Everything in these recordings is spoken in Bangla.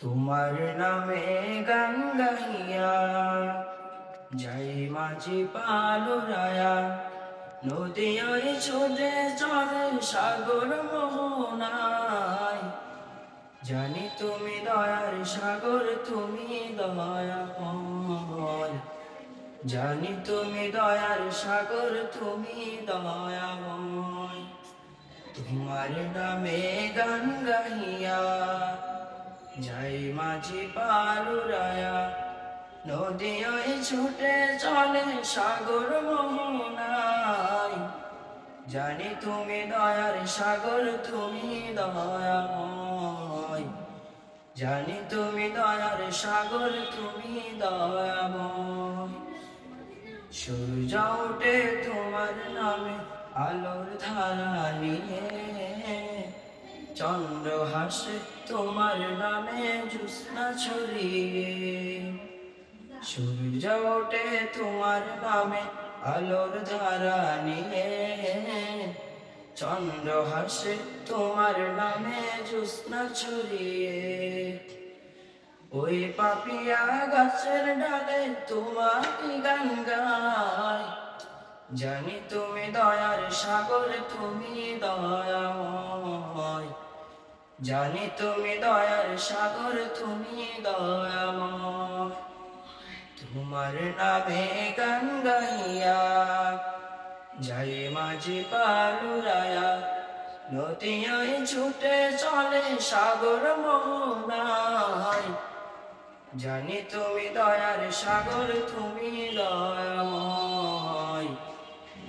তোমার নামে গান গাইয়া যাই মাঝি পালুরায়া নদী ওই ছোটে চলে সাগর মোহনায়। জানি তুমি দয়ার সাগর, তুমি দয়াময় জানি তুমি দয়ার সাগর, তুমি দয়াময় তোমার নামে গান গাইয়া যাই মাঝি পালুরায়া। নদী ছুটে চলে সাগর মোহনায়। জানি তুমি দয়ার সাগর, তুমি দয়াময়। জানি তুমি দয়ার সাগর, তুমি দয়াময়। সূর্য ওঠে তোমার নামে আলোর ধারা নিয়ে। চন্দ্র হাসে তোমার নামে জ্যোৎস্না ছড়িয়ে। সূর্য ওঠে তোমার নামে আলোর ধারা নিয়ে। চন্দ্র হাসে তোমার নামে জ্যোৎস্না ছড়িয়ে। ওই পাপিয়া গাছের ডালে তোমাকে গান গায়। জানি তুমি দয়ার সাগর, তুমি দয়াময়। জানি তুমি দয়ার সাগর, তুমি দয়াময়। তোমার নামে গান গাইয়া যাই মাঝি পালুরায়া নদী ছুটে চলে সাগর মোহনায় জানি তুমি দয়ার সাগর, তুমি দয়াময়।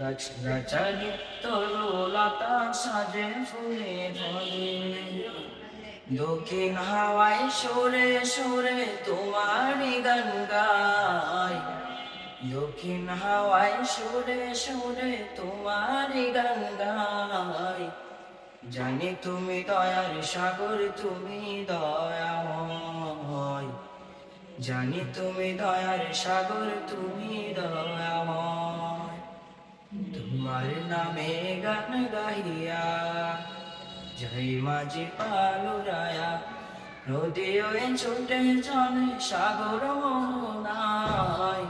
গাছালি লতা সাজে ফুলে দক্ষিণ হাওয়ায় সুরে সুরে তোমারই গান দক্ষিণ হাওয়ায় সুরে সুরে তোমারই গান জানি তুমি দয়ার সাগর, তুমি দয়াময়। জানি তুমি দয়ার সাগর, তুমি দয়াময়। তোমার নামে গান গাইয়া জয় মাঝি পালুরায়া নদী ওই ছুটে চলে সাগর মোহনায়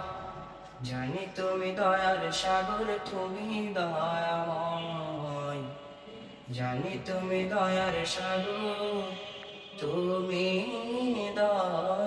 জানি তুমি দয়ার সাগর তুমি দয়াময় জানি তুমি দয়ার সাগর তুমি দয়া